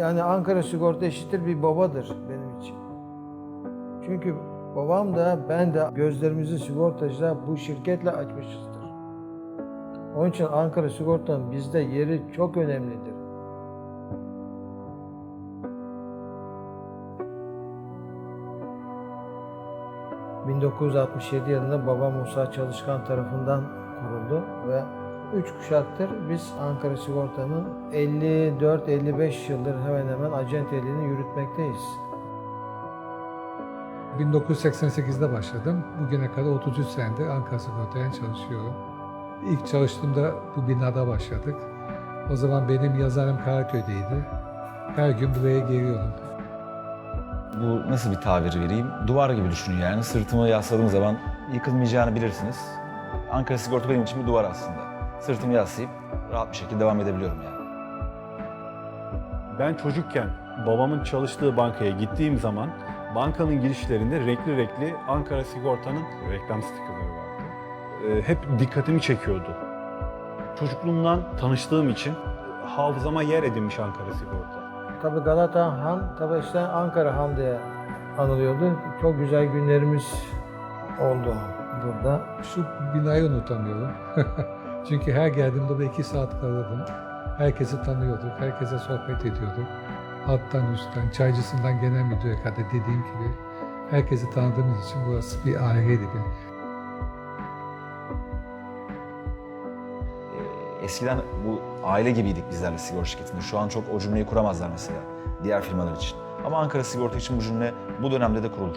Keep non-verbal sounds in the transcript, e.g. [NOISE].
Yani Ankara Sigorta eşittir bir babadır benim için. Çünkü babam da ben de gözlerimizi sigortacılar bu şirketle açmışızdır. Onun için Ankara Sigorta'nın bizde yeri çok önemlidir. ...1967 yılında babam Musa Çalışkan tarafından kuruldu ve üç kuşaktır biz Ankara Sigorta'nın 54-55 yıldır hemen hemen acenteliğini yürütmekteyiz. 1988'de başladım. Bugüne kadar 33 senedir Ankara Sigorta'ya çalışıyorum. İlk çalıştığımda bu binada başladık. O zaman benim yazarım Karaköy'deydi. Her gün buraya geliyorum. Bu nasıl bir tabir vereyim? Duvar gibi düşünün yani. Sırtımı yasladığım zaman yıkılmayacağını bilirsiniz. Ankara Sigorta benim için bir duvar aslında. Sırtımı yaslayıp rahat bir şekilde devam edebiliyorum yani. Ben çocukken babamın çalıştığı bankaya gittiğim zaman bankanın girişlerinde renkli renkli Ankara Sigorta'nın reklam stikerleri vardı. Ee, hep dikkatimi çekiyordu. Çocukluğumdan tanıştığım için hafızama yer edinmiş Ankara Sigorta. Tabii Galata Han, tabii işte Ankara Han diye anılıyordu. Çok güzel günlerimiz oldu burada. Şu binayı unutamıyorum. [LAUGHS] Çünkü her geldiğimde de iki saat kalırdım. Herkesi tanıyorduk, herkese sohbet ediyorduk. Alttan üstten, çaycısından genel müdüre kadar dediğim gibi herkesi tanıdığımız için burası bir aileydi. Bir Ee, Eskiden bu aile gibiydik bizlerle sigorta şirketinde. Şu an çok o cümleyi kuramazlar mesela diğer firmalar için. Ama Ankara Sigorta için bu cümle bu dönemde de kurulur.